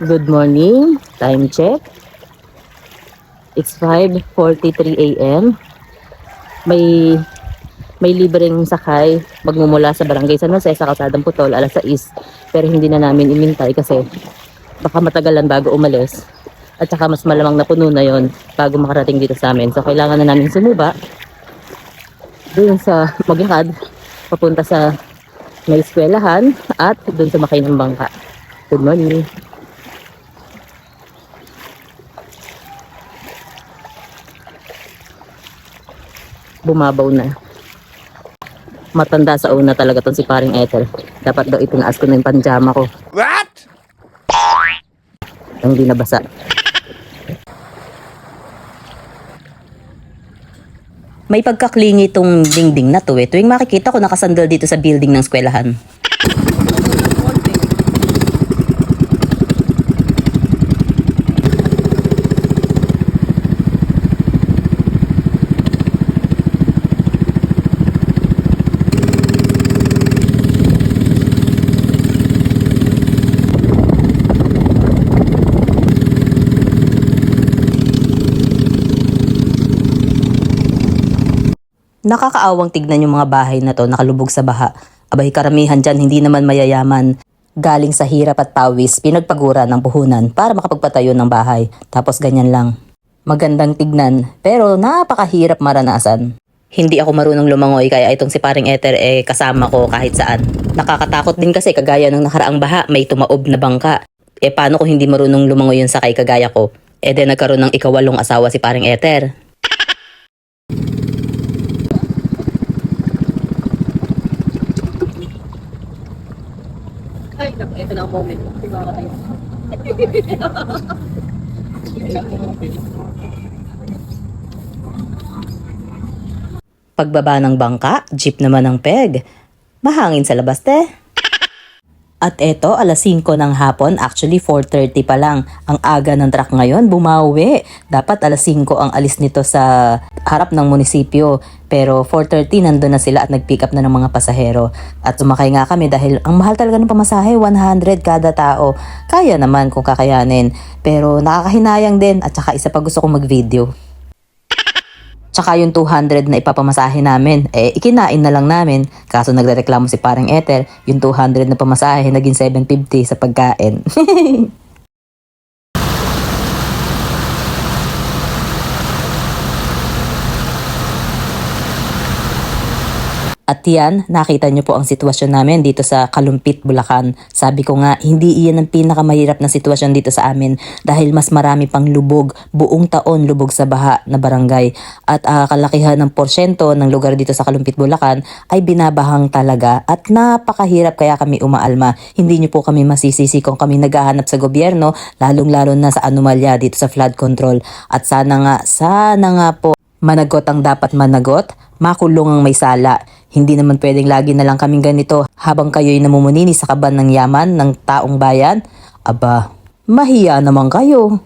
Good morning. Time check. It's 5.43 a.m. May may libreng sakay magmumula sa barangay San Jose sa Kalsadang Putol alas 6 pero hindi na namin inintay kasi baka matagalan bago umalis at saka mas malamang na puno na yon bago makarating dito sa amin so kailangan na namin sumuba doon sa maglakad papunta sa may eskwelahan at doon sumakay ng bangka good morning bumabaw na. Matanda sa una talaga tong si paring Ethel. Dapat daw itinaas ko na yung panjama ko. What? Ang di nabasa. May pagkaklingi itong dingding na to eh. Tuwing makikita ko nakasandal dito sa building ng eskwelahan. Nakakaawang tignan yung mga bahay na to nakalubog sa baha. Abay karamihan dyan hindi naman mayayaman. Galing sa hirap at pawis, pinagpagura ng puhunan para makapagpatayo ng bahay. Tapos ganyan lang. Magandang tignan, pero napakahirap maranasan. Hindi ako marunong lumangoy kaya itong si paring Ether eh kasama ko kahit saan. Nakakatakot din kasi kagaya ng nakaraang baha may tumaob na bangka. Eh paano kung hindi marunong lumangoy yung sakay kagaya ko? Eh de nagkaroon ng ikawalong asawa si paring Ether. Ay, ito na ang moment. Pagbaba ng bangka, jeep naman ang peg. Mahangin sa labas, te. At eto, alas 5 ng hapon, actually 4.30 pa lang. Ang aga ng truck ngayon, bumawi. Dapat alas 5 ang alis nito sa harap ng munisipyo. Pero 4.30 nandun na sila at nag-pick up na ng mga pasahero. At sumakay nga kami dahil ang mahal talaga ng pamasahe, 100 kada tao. Kaya naman kung kakayanin. Pero nakakahinayang din at saka isa pa gusto kong mag-video. Tsaka yung 200 na ipapamasahe namin, eh ikinain na lang namin. Kaso nagrereklamo si parang Ether, yung 200 na pamasahe naging 750 sa pagkain. At yan, nakita niyo po ang sitwasyon namin dito sa Kalumpit, Bulacan. Sabi ko nga, hindi iyan ang pinakamahirap na sitwasyon dito sa amin dahil mas marami pang lubog, buong taon lubog sa baha na barangay. At ah, kalakihan ng porsyento ng lugar dito sa Kalumpit, Bulacan ay binabahang talaga at napakahirap kaya kami umaalma. Hindi niyo po kami masisisi kung kami naghahanap sa gobyerno, lalong-lalo na sa anomalya dito sa flood control. At sana nga, sana nga po, managot ang dapat managot, makulong ang may sala. Hindi naman pwedeng lagi na lang kaming ganito habang kayo'y namumunini sa kaban ng yaman ng taong bayan. Aba, mahiya naman kayo.